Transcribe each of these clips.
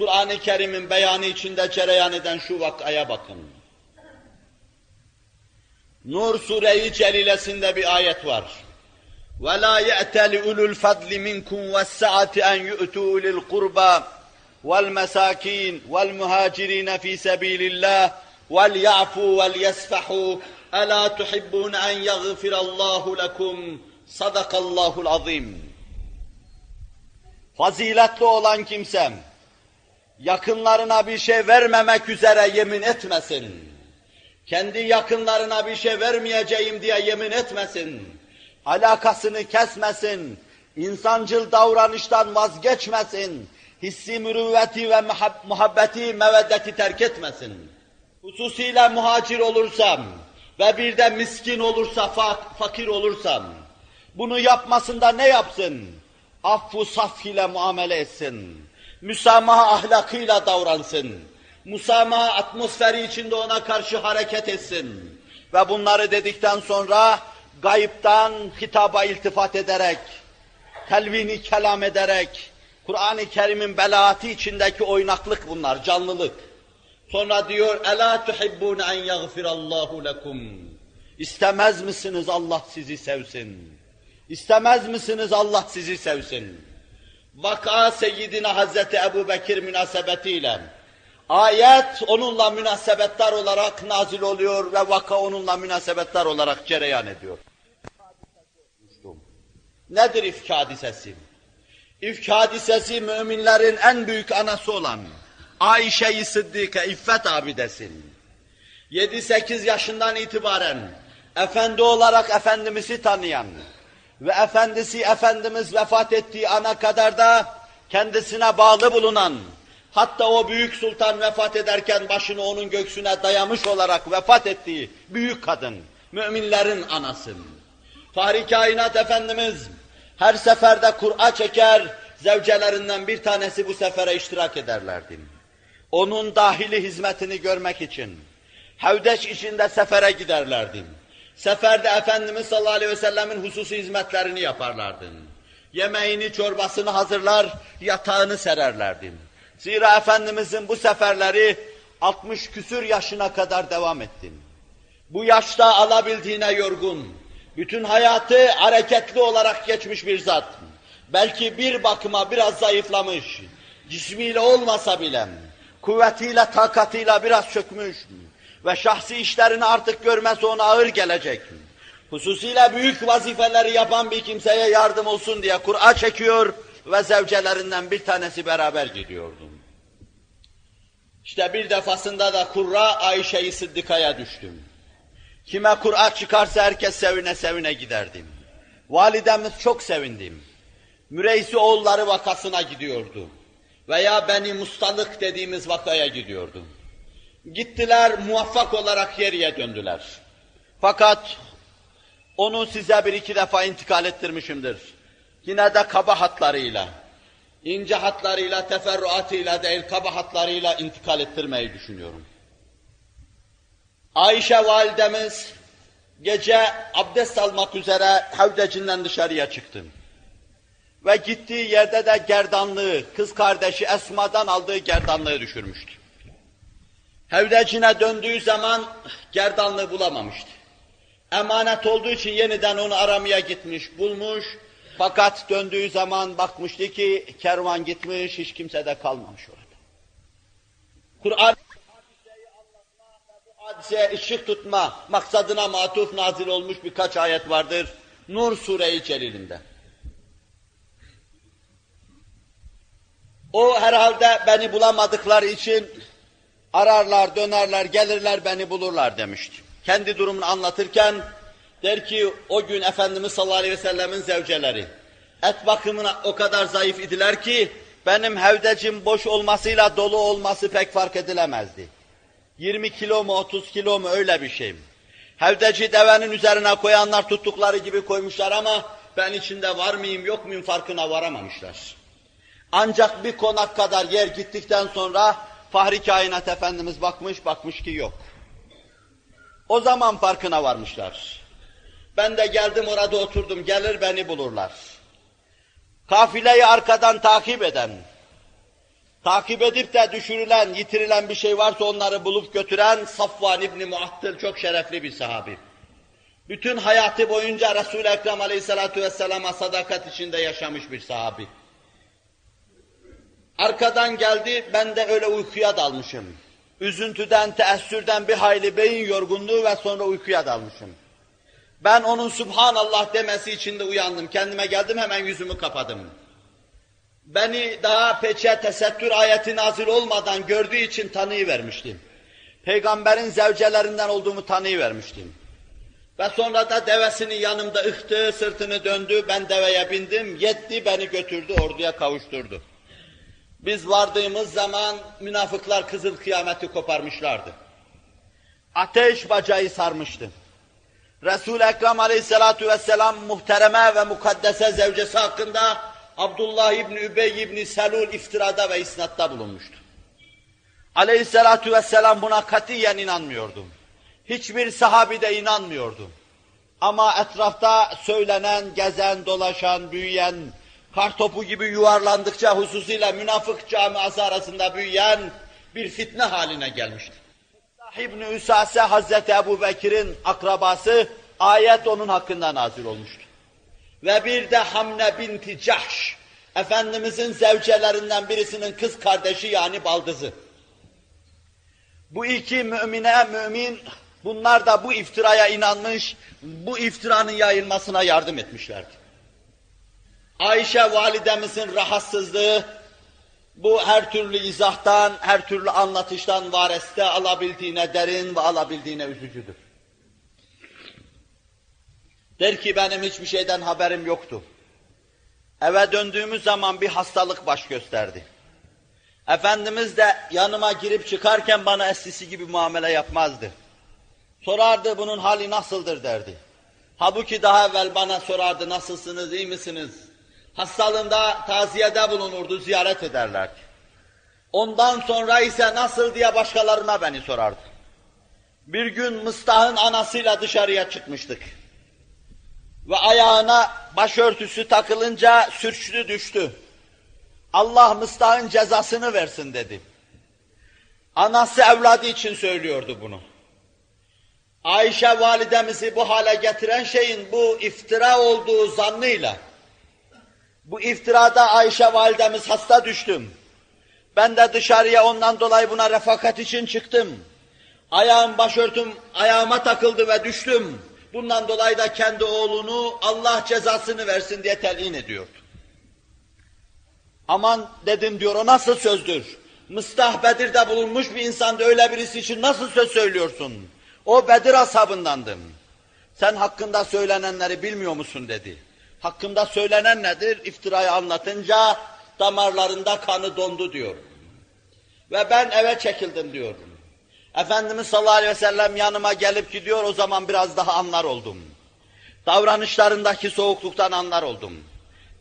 Kur'an-ı Kerim'in beyanı içinde cereyan eden şu vakaya bakın. Nur Sure-i Celilesinde bir ayet var. وَلَا يَأْتَلِ اُلُوا الْفَضْلِ مِنْكُمْ وَالسَّعَةِ أَنْ يُؤْتُوا اُلِي الْقُرْبَى وَالْمَسَاكِينَ وَالْمُهَاجِرِينَ فِي سَبِيلِ اللّٰهِ وَلْيَعْفُوا وَلْيَسْفَحُوا أَلَا تُحِبُّونَ أَنْ يَغْفِرَ اللّٰهُ لَكُمْ صَدَقَ اللّٰهُ الْعَظِيمُ Faziletli olan kimsem, yakınlarına bir şey vermemek üzere yemin etmesin. Kendi yakınlarına bir şey vermeyeceğim diye yemin etmesin. Alakasını kesmesin. insancıl davranıştan vazgeçmesin. Hissi mürüvveti ve muhab- muhabbeti, meveddeti terk etmesin. Hususiyle muhacir olursam ve bir de miskin olursa, fak- fakir olursam, bunu yapmasında ne yapsın? Affu saf ile muamele etsin. Müsamaha ahlakıyla davransın. Musamaha atmosferi içinde ona karşı hareket etsin. Ve bunları dedikten sonra gayipten hitaba iltifat ederek, telvini kelam ederek, Kur'an-ı Kerim'in belaatı içindeki oynaklık bunlar, canlılık. Sonra diyor, Ela tuhibbun en yaghfirallahu lekum. İstemez misiniz Allah sizi sevsin? İstemez misiniz Allah sizi sevsin? Vaka Seyyidina Hazreti Ebu Bekir münasebetiyle ayet onunla münasebetler olarak nazil oluyor ve vaka onunla münasebetler olarak cereyan ediyor. Nedir ifk hadisesi? İfk hadisesi müminlerin en büyük anası olan Ayşe-i Sıddike, İffet abidesin. 7-8 yaşından itibaren efendi olarak Efendimiz'i tanıyan ve efendisi Efendimiz vefat ettiği ana kadar da kendisine bağlı bulunan, hatta o büyük sultan vefat ederken başını onun göğsüne dayamış olarak vefat ettiği büyük kadın, müminlerin anası. Fahri Kainat Efendimiz her seferde Kur'a çeker, zevcelerinden bir tanesi bu sefere iştirak ederlerdi. Onun dahili hizmetini görmek için, Hevdeç içinde sefere giderlerdi. Seferde Efendimiz sallallahu aleyhi ve sellemin hususi hizmetlerini yaparlardı. Yemeğini, çorbasını hazırlar, yatağını sererlerdi. Zira Efendimizin bu seferleri 60 küsür yaşına kadar devam etti. Bu yaşta alabildiğine yorgun, bütün hayatı hareketli olarak geçmiş bir zat. Belki bir bakıma biraz zayıflamış, cismiyle olmasa bile, kuvvetiyle, takatıyla biraz çökmüş ve şahsi işlerini artık görmesi ona ağır gelecek. Hususiyle büyük vazifeleri yapan bir kimseye yardım olsun diye Kur'a çekiyor ve zevcelerinden bir tanesi beraber gidiyordu. İşte bir defasında da Kur'a Ayşe-i Sıddıka'ya düştüm. Kime Kur'a çıkarsa herkes sevine sevine giderdim. Validemiz çok sevindim. Müreysi oğulları vakasına gidiyordu. Veya Beni Mustalık dediğimiz vakaya gidiyordu. Gittiler, muvaffak olarak geriye döndüler. Fakat onu size bir iki defa intikal ettirmişimdir. Yine de kaba hatlarıyla, ince hatlarıyla, teferruatıyla değil, kaba hatlarıyla intikal ettirmeyi düşünüyorum. Ayşe validemiz gece abdest almak üzere havdecinden dışarıya çıktı. Ve gittiği yerde de gerdanlığı, kız kardeşi Esma'dan aldığı gerdanlığı düşürmüştü. Hevdecine döndüğü zaman gerdanlığı bulamamıştı. Emanet olduğu için yeniden onu aramaya gitmiş, bulmuş. Fakat döndüğü zaman bakmıştı ki kervan gitmiş, hiç kimse de kalmamış orada. Kur'an hadiseye ışık tutma maksadına matuf nazil olmuş birkaç ayet vardır. Nur Sure-i Celil'inde. O herhalde beni bulamadıkları için ararlar, dönerler, gelirler beni bulurlar demişti. Kendi durumunu anlatırken der ki o gün Efendimiz sallallahu aleyhi ve sellemin zevceleri et bakımına o kadar zayıf idiler ki benim hevdecim boş olmasıyla dolu olması pek fark edilemezdi. 20 kilo mu 30 kilo mu öyle bir şey. Hevdeci devenin üzerine koyanlar tuttukları gibi koymuşlar ama ben içinde var mıyım yok muyum farkına varamamışlar. Ancak bir konak kadar yer gittikten sonra Fahri Kainat Efendimiz bakmış, bakmış ki yok. O zaman farkına varmışlar. Ben de geldim orada oturdum, gelir beni bulurlar. Kafileyi arkadan takip eden, Takip edip de düşürülen, yitirilen bir şey varsa onları bulup götüren Safvan İbni Muattil çok şerefli bir sahabi. Bütün hayatı boyunca Resul-i Ekrem Aleyhisselatü Vesselam'a sadakat içinde yaşamış bir sahabi. Arkadan geldi, ben de öyle uykuya dalmışım. Üzüntüden, teessürden bir hayli beyin yorgunluğu ve sonra uykuya dalmışım. Ben onun Subhanallah demesi içinde uyandım. Kendime geldim hemen yüzümü kapadım. Beni daha peçe tesettür ayeti nazil olmadan gördüğü için tanıyıvermiştim. Peygamberin zevcelerinden olduğumu tanıyıvermiştim. Ve sonra da devesini yanımda ıhtı, sırtını döndü, ben deveye bindim, yetti beni götürdü, orduya kavuşturdu. Biz vardığımız zaman münafıklar kızıl kıyameti koparmışlardı. Ateş bacağı sarmıştı. Resul-i Ekrem aleyhissalatu vesselam muhtereme ve mukaddese zevcesi hakkında Abdullah İbni Übey İbni Selul iftirada ve isnatta bulunmuştu. Aleyhissalatu vesselam buna katiyen inanmıyordu. Hiçbir sahabi de inanmıyordu. Ama etrafta söylenen, gezen, dolaşan, büyüyen, kartopu gibi yuvarlandıkça hususuyla münafık camiası arasında büyüyen bir fitne haline gelmişti. İbn-i Üsase Hazreti Ebu Bekir'in akrabası ayet onun hakkında nazil olmuştu. Ve bir de Hamne binti Cahş, Efendimizin zevcelerinden birisinin kız kardeşi yani baldızı. Bu iki mümine mümin, bunlar da bu iftiraya inanmış, bu iftiranın yayılmasına yardım etmişlerdi. Ayşe validemizin rahatsızlığı, bu her türlü izahtan, her türlü anlatıştan vareste alabildiğine derin ve alabildiğine üzücüdür. Der ki benim hiçbir şeyden haberim yoktu. Eve döndüğümüz zaman bir hastalık baş gösterdi. Efendimiz de yanıma girip çıkarken bana eskisi gibi muamele yapmazdı. Sorardı bunun hali nasıldır derdi. Halbuki daha evvel bana sorardı nasılsınız, iyi misiniz? Hastalığında taziyede bulunurdu, ziyaret ederlerdi. Ondan sonra ise nasıl diye başkalarına beni sorardı. Bir gün Mıstah'ın anasıyla dışarıya çıkmıştık. Ve ayağına başörtüsü takılınca sürçtü düştü. Allah Mıstah'ın cezasını versin dedi. Anası evladı için söylüyordu bunu. Ayşe validemizi bu hale getiren şeyin bu iftira olduğu zannıyla, bu iftirada Ayşe validemiz hasta düştüm. Ben de dışarıya ondan dolayı buna refakat için çıktım. Ayağım başörtüm ayağıma takıldı ve düştüm. Bundan dolayı da kendi oğlunu Allah cezasını versin diye telin ediyordu. Aman dedim diyor o nasıl sözdür? Mıstah Bedir'de bulunmuş bir insanda öyle birisi için nasıl söz söylüyorsun? O Bedir ashabındandım. Sen hakkında söylenenleri bilmiyor musun dedi. Hakkında söylenen nedir? İftirayı anlatınca damarlarında kanı dondu diyor. Ve ben eve çekildim diyor. Efendimiz sallallahu aleyhi ve sellem yanıma gelip gidiyor o zaman biraz daha anlar oldum. Davranışlarındaki soğukluktan anlar oldum.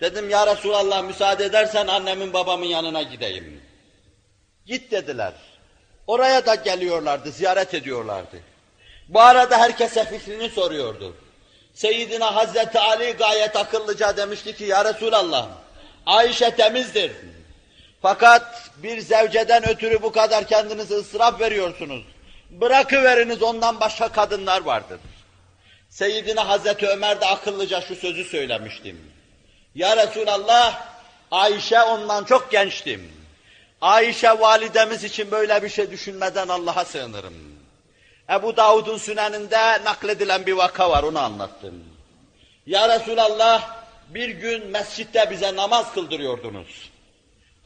Dedim ya Resulallah müsaade edersen annemin babamın yanına gideyim. Git dediler. Oraya da geliyorlardı, ziyaret ediyorlardı. Bu arada herkese fikrini soruyordu. Seyyidina Hazreti Ali gayet akıllıca demişti ki ya Resulallah Ayşe temizdir. Fakat bir zevceden ötürü bu kadar kendinizi ısraf veriyorsunuz. Bırakıveriniz ondan başka kadınlar vardır. Seyyidina Hazreti Ömer de akıllıca şu sözü söylemiştim. Ya Resulallah Ayşe ondan çok gençtim. Ayşe validemiz için böyle bir şey düşünmeden Allah'a sığınırım. Ebu Davud'un süneninde nakledilen bir vaka var, onu anlattım. Ya Resulallah, bir gün mescitte bize namaz kıldırıyordunuz.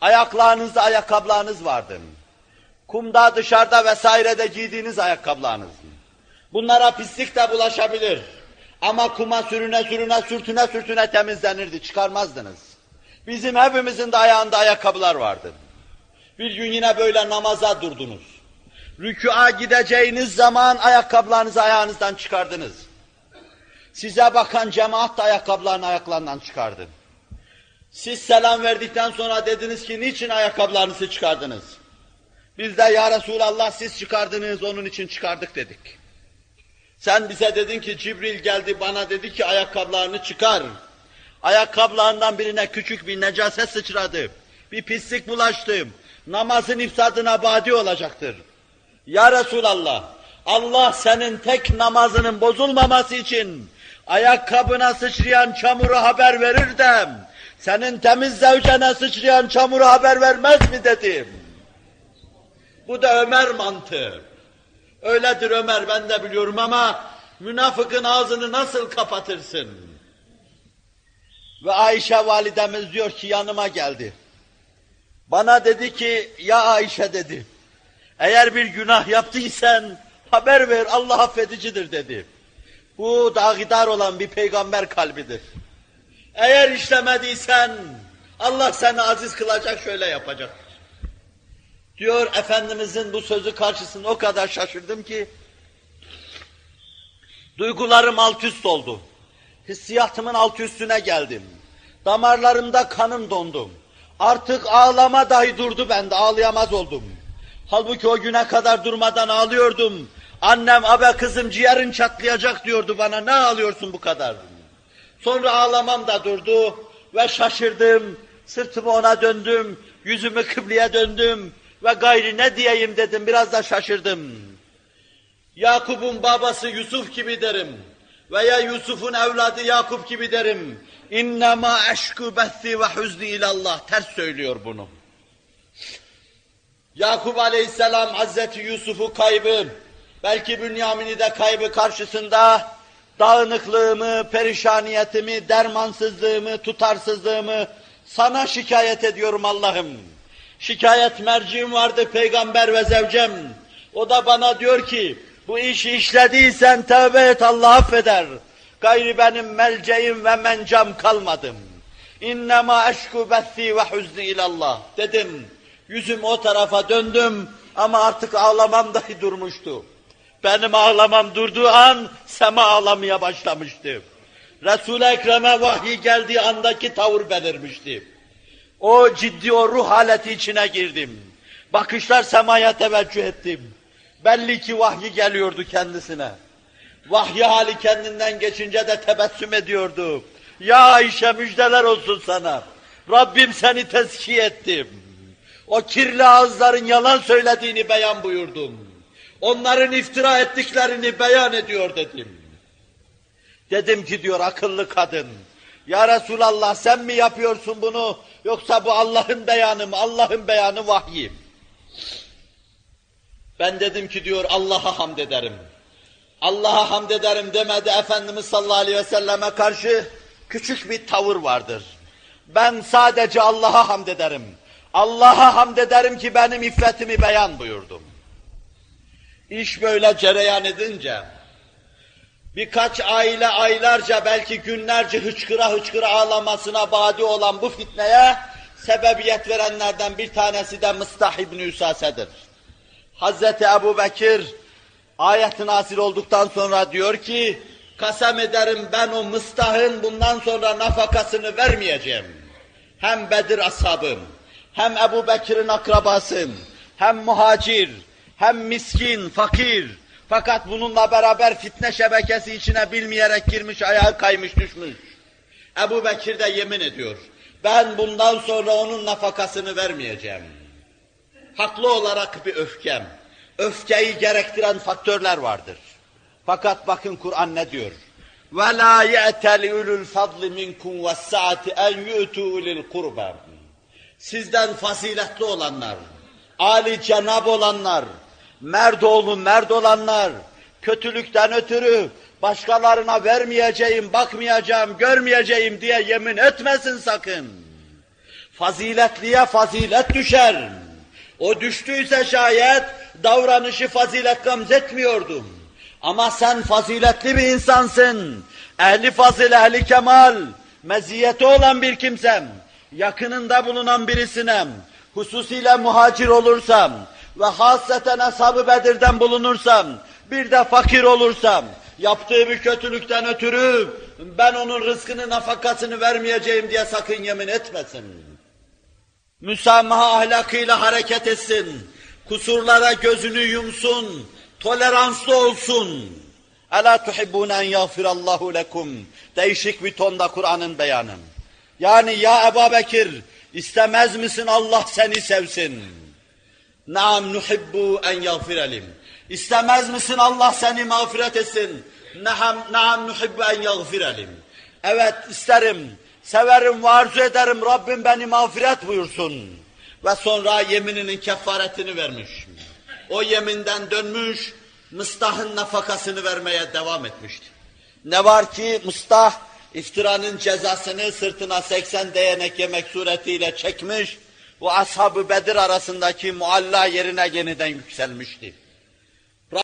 Ayaklarınızda ayakkabılarınız vardı. Kumda, dışarıda vesairede giydiğiniz ayakkabılarınız. Bunlara pislik de bulaşabilir. Ama kuma sürüne sürüne, sürtüne sürtüne temizlenirdi, çıkarmazdınız. Bizim hepimizin de ayağında ayakkabılar vardı. Bir gün yine böyle namaza durdunuz. Rükûa gideceğiniz zaman ayakkabılarınızı ayağınızdan çıkardınız. Size bakan cemaat da ayakkabılarını ayaklarından çıkardı. Siz selam verdikten sonra dediniz ki niçin ayakkabılarınızı çıkardınız? Biz de ya Resulallah siz çıkardınız onun için çıkardık dedik. Sen bize dedin ki Cibril geldi bana dedi ki ayakkabılarını çıkar. Ayakkabılarından birine küçük bir necaset sıçradı. Bir pislik bulaştı. namazın ifsadına badi olacaktır. Ya Resulallah, Allah senin tek namazının bozulmaması için ayakkabına sıçrayan çamuru haber verir de senin temiz zevcene sıçrayan çamuru haber vermez mi dedim. Bu da Ömer mantığı. Öyledir Ömer ben de biliyorum ama münafıkın ağzını nasıl kapatırsın? Ve Ayşe validemiz diyor ki yanıma geldi. Bana dedi ki ya Ayşe dedi. Eğer bir günah yaptıysan haber ver Allah affedicidir dedi. Bu dağidar olan bir peygamber kalbidir. Eğer işlemediysen Allah seni aziz kılacak şöyle yapacak. Diyor Efendimizin bu sözü karşısında o kadar şaşırdım ki duygularım alt üst oldu. Hissiyatımın alt üstüne geldim. Damarlarımda kanım dondu. Artık ağlama dahi durdu bende, ağlayamaz oldum. Halbuki o güne kadar durmadan ağlıyordum. Annem, abe kızım ciğerin çatlayacak diyordu bana, ne ağlıyorsun bu kadar? Sonra ağlamam da durdu ve şaşırdım. Sırtımı ona döndüm, yüzümü kıbleye döndüm ve gayri ne diyeyim dedim, biraz da şaşırdım. Yakup'un babası Yusuf gibi derim veya Yusuf'un evladı Yakup gibi derim. İnnemâ eşkü bethi ve huzni ilallah. Ters söylüyor bunu. Yakup aleyhisselam Hazreti Yusuf'u kaybı, belki Bünyamin'i de kaybı karşısında dağınıklığımı, perişaniyetimi, dermansızlığımı, tutarsızlığımı sana şikayet ediyorum Allah'ım. Şikayet merciğim vardı peygamber ve zevcem. O da bana diyor ki, bu işi işlediysen tövbe et Allah affeder. Gayri benim melceğim ve mencam kalmadım. İnnemâ eşku bethi ve huzni ilallah. Dedim, yüzüm o tarafa döndüm ama artık ağlamam dahi durmuştu. Benim ağlamam durduğu an sema ağlamaya başlamıştı. Resul-i Ekrem'e vahiy geldiği andaki tavır belirmişti. O ciddi o ruh haleti içine girdim. Bakışlar semaya teveccüh ettim. Belli ki vahyi geliyordu kendisine. Vahyi hali kendinden geçince de tebessüm ediyordu. Ya Ayşe müjdeler olsun sana. Rabbim seni tezkiye ettim. O kirli ağızların yalan söylediğini beyan buyurdum. Onların iftira ettiklerini beyan ediyor dedim. Dedim ki diyor akıllı kadın. Ya Resulallah sen mi yapıyorsun bunu yoksa bu Allah'ın beyanı mı? Allah'ın beyanı vahyi. Ben dedim ki diyor Allah'a hamd ederim. Allah'a hamd ederim demedi Efendimiz sallallahu aleyhi ve selleme karşı küçük bir tavır vardır. Ben sadece Allah'a hamd ederim. Allah'a hamd ederim ki benim iffetimi beyan buyurdum. İş böyle cereyan edince, birkaç aile aylarca belki günlerce hıçkıra hıçkıra ağlamasına badi olan bu fitneye sebebiyet verenlerden bir tanesi de Mıstah İbni Üsase'dir. Hazreti Ebu Bekir ayet nazil olduktan sonra diyor ki, kasem ederim ben o Mıstah'ın bundan sonra nafakasını vermeyeceğim. Hem Bedir ashabım, hem Ebu Bekir'in akrabasım, hem muhacir, hem miskin, fakir. Fakat bununla beraber fitne şebekesi içine bilmeyerek girmiş, ayağı kaymış, düşmüş. Ebu Bekir de yemin ediyor. Ben bundan sonra onun nafakasını vermeyeceğim. Haklı olarak bir öfkem. Öfkeyi gerektiren faktörler vardır. Fakat bakın Kur'an ne diyor? وَلَا يَأْتَلِ اُلُوا الْفَضْلِ مِنْكُمْ وَالسَّعَةِ اَنْ يُؤْتُوا اُلِي الْقُرْبَى Sizden faziletli olanlar, âli cenab olanlar, merd oğlu merd olanlar, kötülükten ötürü başkalarına vermeyeceğim, bakmayacağım, görmeyeceğim diye yemin etmesin sakın. Faziletliye fazilet düşer. O düştüyse şayet davranışı fazilet gamzetmiyordum. Ama sen faziletli bir insansın. Ehli fazil, ehli kemal, meziyeti olan bir kimsem. Yakınında bulunan birisinem. Hususiyle muhacir olursam ve hasreten ashab-ı Bedir'den bulunursam, bir de fakir olursam, yaptığı bir kötülükten ötürü ben onun rızkını, nafakasını vermeyeceğim diye sakın yemin etmesin. Müsamaha ahlakıyla hareket etsin. Kusurlara gözünü yumsun. Toleranslı olsun. Ela tuhibbune en yağfirallahu lekum. Değişik bir tonda Kur'an'ın beyanı. Yani ya Ebu Bekir istemez misin Allah seni sevsin? Naam nuhibbu en yagfirelim. İstemez misin Allah seni mağfiret etsin? Naam, naam nuhibbu en yagfirelim. Evet isterim, severim ve arzu ederim Rabbim beni mağfiret buyursun. Ve sonra yemininin kefaretini vermiş. O yeminden dönmüş, Mıstah'ın nafakasını vermeye devam etmişti. Ne var ki Mıstah iftiranın cezasını sırtına 80 değnek yemek suretiyle çekmiş ve ashab-ı Bedir arasındaki mualla yerine yeniden yükselmişti.